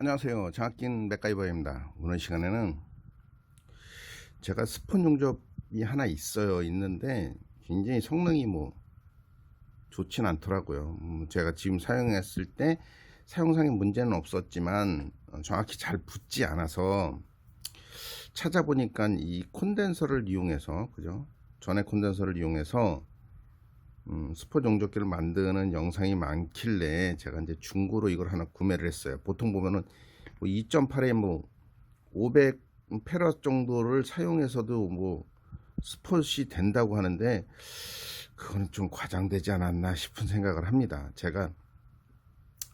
안녕하세요. 장학긴 맥가이버입니다. 오늘 시간에는 제가 스폰 용접이 하나 있어요. 있는데 굉장히 성능이 뭐 좋진 않더라고요. 음, 제가 지금 사용했을 때 사용상의 문제는 없었지만 어, 정확히 잘 붙지 않아서 찾아보니까 이 콘덴서를 이용해서 그죠? 전에 콘덴서를 이용해서 음, 스포 용접기를 만드는 영상이 많길래 제가 이제 중고로 이걸 하나 구매를 했어요. 보통 보면은 뭐 2.8에 뭐 500 페라 정도를 사용해서도 뭐 스폿이 된다고 하는데 그거는 좀 과장되지 않았나 싶은 생각을 합니다. 제가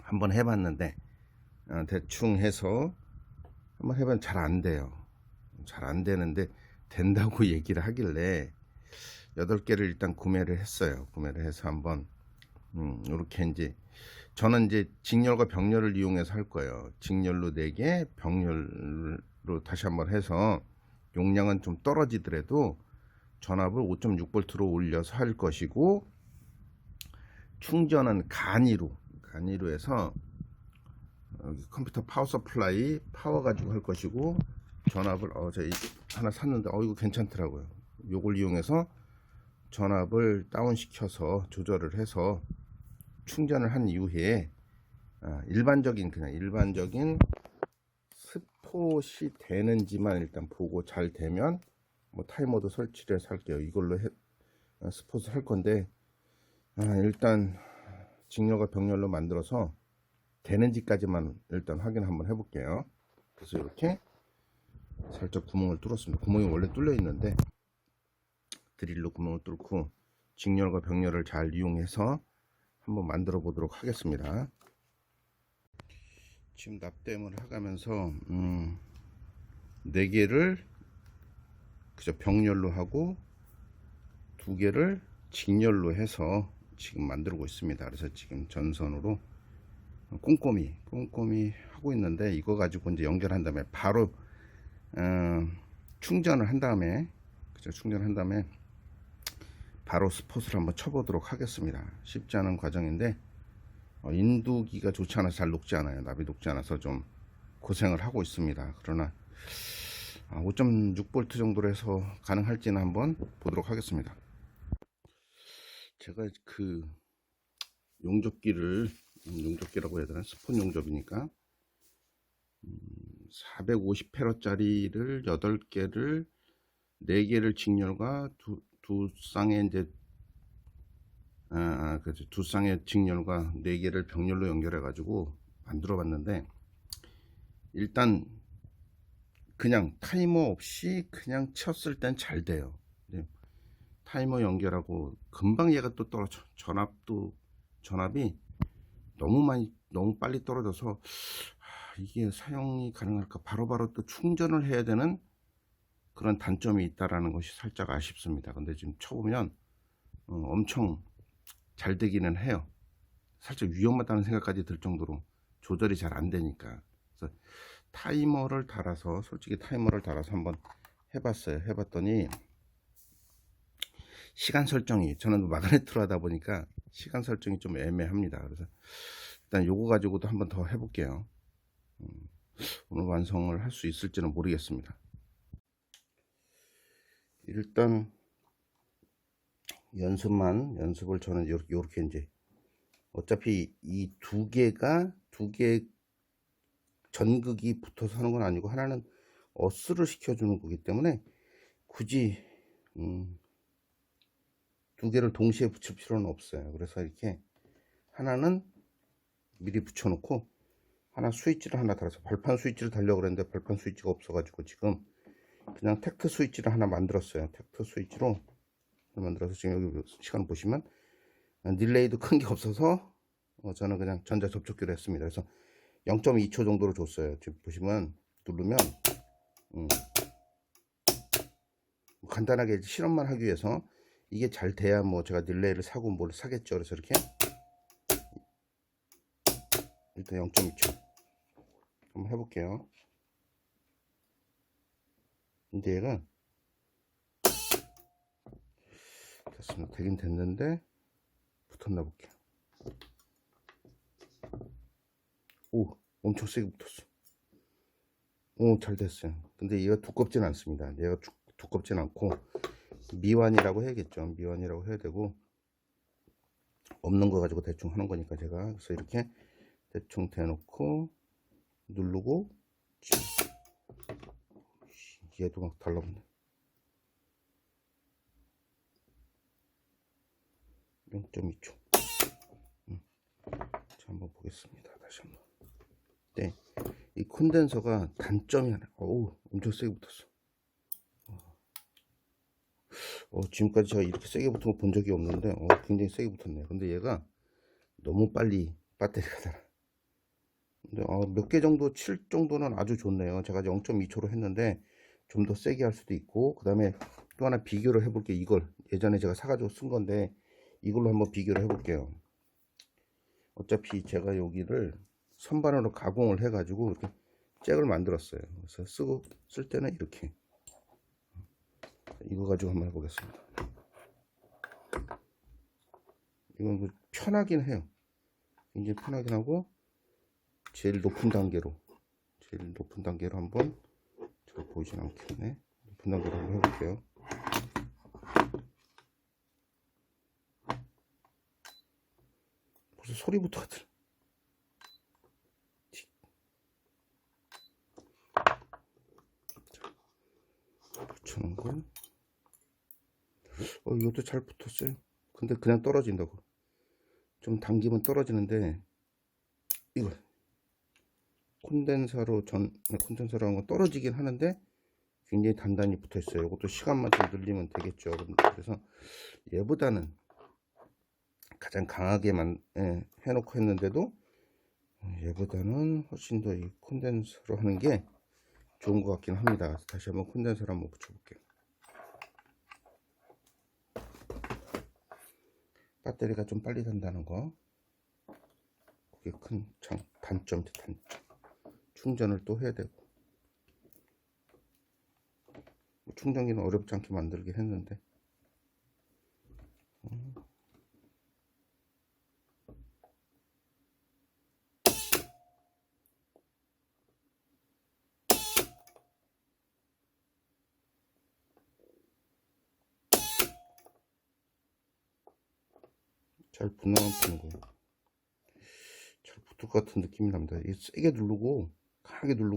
한번 해봤는데 어, 대충 해서 한번 해보면 잘 안 돼요. 잘 안 되는데 된다고 얘기를 하길래 8개를 일단 구매를 했어요. 구매를 해서 한번 음, 이렇게 이제 저는 이제 직렬과 병렬을 이용해서 할 거예요. 직렬로 4개, 병렬로 다시 한번 해서 용량은 좀 떨어지더라도 전압을 5.6V로 올려서 할 것이고 충전은 간이로 간이로 해서 여기 컴퓨터 파워 서플라이 파워 가지고 할 것이고 전압을 어 제가 하나 샀는데 어 이거 괜찮더라고요. 요걸 이용해서 전압을 다운시켜서 조절을 해서 충전을 한 이후에 아, 일반적인 그냥 일반적인 스폿이 되는지만 일단 보고 잘 되면 뭐 타이머도 설치를 할게요. 이걸로 해, 아, 스폿을 할 건데 아, 일단 직렬과 병렬로 만들어서 되는지까지만 일단 확인 한번 해볼게요. 그래서 이렇게 살짝 구멍을 뚫었습니다. 구멍이 원래 뚫려 있는데 드릴로 구멍을 뚫고 직렬과 병렬을 잘 이용해서 한번 만들어 보도록 하겠습니다. 지금 납땜을 해가면서 음, 4개를 그저 병렬로 하고 두 개를 직렬로 해서 지금 만들고 있습니다. 그래서 지금 전선으로 꼼꼼히 꼼꼼히 하고 있는데 이거 가지고 이제 연결한 다음에 바로 어, 충전을 한 다음에 그죠 충전한 다음에 바로 스폿을 한번 쳐보도록 하겠습니다. 쉽지 않은 과정인데 어, 인두기가 좋지 않아서 잘 녹지 않아요. 납이 녹지 않아서 좀 고생을 하고 있습니다. 그러나 5.6V 정도로 해서 가능할지는 한번 보도록 하겠습니다. 제가 그 용접기를 음, 용접기라고 해야 되나 스폰 용접이니까 450페러짜리를 8개를 4개를 직렬과 두, 두 쌍의 이제 아, 아 그죠 두 쌍의 직렬과 네 개를 병렬로 연결해 가지고 만들어 봤는데 일단 그냥 타이머 없이 그냥 쳤을 땐 잘 돼요. 네. 타이머 연결하고 금방 얘가 또 떨어져 전압도 전압이 너무 많이 너무 빨리 떨어져서 아, 이게 사용이 가능할까 바로바로 또 충전을 해야 되는 그런 단점이 있다라는 것이 살짝 아쉽습니다. 근데 지금 쳐보면 어, 엄청 잘 되기는 해요. 살짝 위험하다는 생각까지 들 정도로 조절이 잘 안 되니까. 그래서 타이머를 달아서 솔직히 타이머를 달아서 한번 해봤어요. 해봤더니 시간 설정이 저는 마그네트로 하다 보니까 시간 설정이 좀 애매합니다. 그래서 일단 요거 가지고도 한번 더 해볼게요. 음, 오늘 완성을 할 수 있을지는 모르겠습니다. 일단 연습만 연습을 저는 요렇게, 요렇게 이제 어차피 이 두 개가 두 개 전극이 붙어서 하는 건 아니고 하나는 어스를 시켜주는 거기 때문에 굳이 음, 두 개를 동시에 붙일 필요는 없어요. 그래서 이렇게 하나는 미리 붙여놓고 하나 스위치를 하나 달아서 발판 스위치를 달려고 그랬는데 발판 스위치가 없어가지고 지금 그냥 텍트 스위치를 하나 만들었어요. 텍트 스위치로 만들어서 지금 여기 시간 보시면 딜레이도 큰 게 없어서 어, 저는 그냥 전자 접촉기로 했습니다. 그래서 0.2초 정도로 줬어요. 지금 보시면 누르면 음, 간단하게 실험만 하기 위해서 이게 잘 돼야 뭐 제가 딜레이를 사고 뭘 사겠죠. 그래서 이렇게 일단 0.2초 한번 해볼게요. 근데 얘가 됐습니다. 되긴 됐는데 붙었나 볼게요. 오, 엄청 세게 붙었어. 오, 잘 됐어요. 근데 얘가 두껍진 않습니다. 얘가 두, 두껍진 않고 미완이라고 해야겠죠. 미완이라고 해야 되고 없는 거 가지고 대충 하는 거니까 제가 그래서 이렇게 대충 대놓고 누르고 얘도 막 달라붙네. 0.2초. 음. 자, 한번 보겠습니다. 다시 한번. 네. 이 콘덴서가 단점이 하나. 어우, 엄청 세게 붙었어. 어, 지금까지 제가 이렇게 세게 붙은 거 본 적이 없는데, 어, 굉장히 세게 붙었네요. 근데 얘가 너무 빨리 배터리가 닳아. 근데 어, 몇 개 정도 칠 정도는 아주 좋네요. 제가 0.2초로 했는데 좀 더 세게 할 수도 있고, 그 다음에 또 하나 비교를 해볼게요. 이걸 예전에 제가 사가지고 쓴 건데 이걸로 한번 비교를 해볼게요. 어차피 제가 여기를 선반으로 가공을 해 가지고 이렇게 잭을 만들었어요. 그래서 쓰고 쓸 때는 이렇게 이거 가지고 한번 해보겠습니다. 이건 뭐 편하긴 해요. 굉장히 편하긴 하고 제일 높은 단계로 제일 높은 단계로 한번 잘 보이진 않겠네. 높은 단계로 한번 해볼게요. 벌써 소리부터 들어. 붙여놓은 걸. 어, 이것도 잘 붙었어요. 근데 그냥 떨어진다고. 좀 당기면 떨어지는데, 이거. 콘덴사로 전, 한건 떨어지긴 하는데, 굉장히 단단히 붙어 있어요. 이것도 시간만 좀 늘리면 되겠죠. 그래서 얘보다는 가장 강하게만 예, 해놓고 했는데도 얘보다는 훨씬 더 이 콘덴서로 하는 게 좋은 것 같긴 합니다. 다시 한번 콘덴서를 한번 붙여볼게요. 배터리가 좀 빨리 단다는 거. 그게 큰 장, 단점, 단점. 충전을 또 해야 되고. 뭐 충전기는 어렵지 않게 만들긴 했는데. 음. 잘 푸는 거예요. 잘 붙을 것 같은 느낌이 납니다. 이게 세게 누르고 강하게 누르고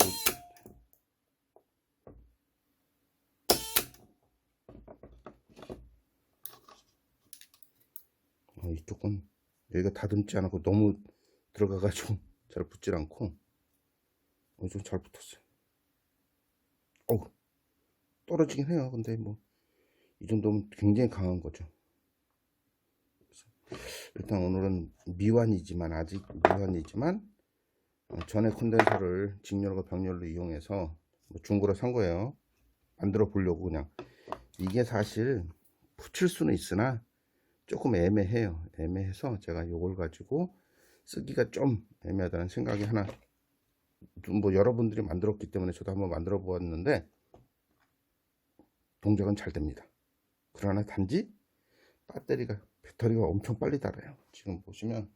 어, 이쪽은 여기가 다듬지 않고 너무 들어가가지고 잘 붙질 않고 어, 좀잘 붙었어요. 어 떨어지긴 해요. 근데 뭐 이 정도면 굉장히 강한 거죠. 일단 오늘은 미완이지만 아직 미완이지만 어, 전에 콘덴서를 직렬과 병렬로 이용해서 뭐 중고로 산 거예요. 만들어 보려고 그냥 이게 사실 붙일 수는 있으나 조금 애매해요. 애매해서 제가 요걸 가지고 쓰기가 좀 애매하다는 생각이 하나 뭐 여러분들이 만들었기 때문에 저도 한번 만들어 보았는데 동작은 잘 됩니다. 그러나 단지 배터리가 배터리가 엄청 빨리 닳아요. 지금 보시면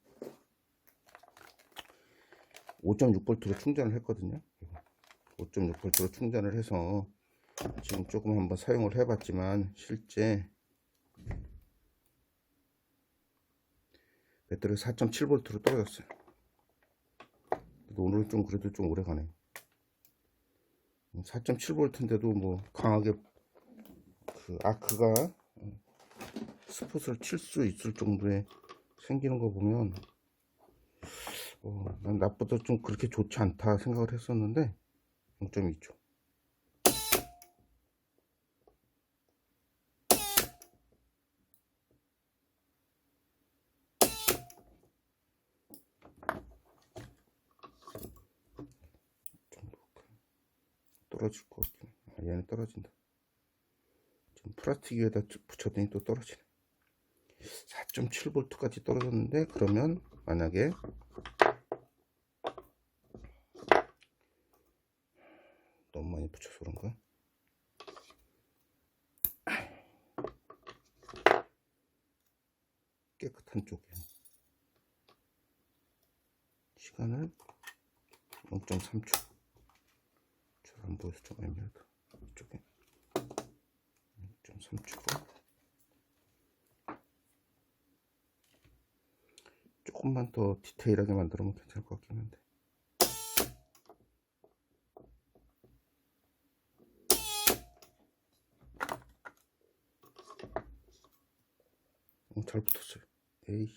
5.6V로 충전을 했거든요. 5.6V로 충전을 해서 지금 조금 한번 사용을 해봤지만 실제 배터리가 4.7V로 떨어졌어요. 오늘은 좀 그래도 좀 오래 가네. 4.7V인데도 뭐 강하게 그 아크가 스폿을 칠 수 있을 정도의 생기는 거 보면 어, 난 나보다 좀 그렇게 좋지 않다 생각을 했었는데 0.2초 떨어질 것 같긴 해. 아, 얘는 떨어진다. 좀 플라스틱 위에다 붙였더니 또 떨어지네. 4.7V까지 떨어졌는데 그러면 만약에 너무 많이 붙여서 그런가? 깨끗한 쪽에. 시간을 0.3초. 보여서 조금 애매하다 이쪽에. 좀 3축으로. 조금만 더 디테일하게 만들면 괜찮을 것 같긴 한데 어, 잘 붙었어요. 에이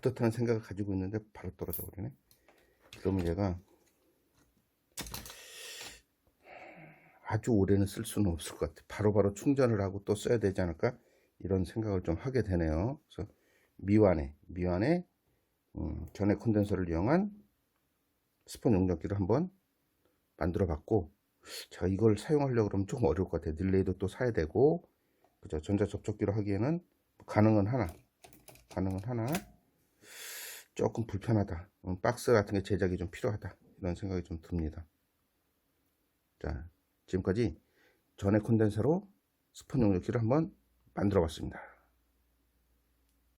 붙었다는 생각을 가지고 있는데 바로 떨어져 버리네. 그러면 얘가 아주 오래는 쓸 수는 없을 것 같아. 바로바로 충전을 하고 또 써야 되지 않을까? 이런 생각을 좀 하게 되네요. 그래서 미완에 미완에 음, 전해 콘덴서를 이용한 스폰 용접기를 한번 만들어 봤고 제가 이걸 사용하려고 그러면 조금 어려울 것 같아요. 릴레이도 또 사야 되고 그죠? 전자 접촉기로 하기에는 가능은 하나. 가능은 하나. 조금 불편하다. 음, 박스 같은 게 제작이 좀 필요하다. 이런 생각이 좀 듭니다. 자 지금까지 전해 콘덴서로 스폰 용접기를 한번 만들어 봤습니다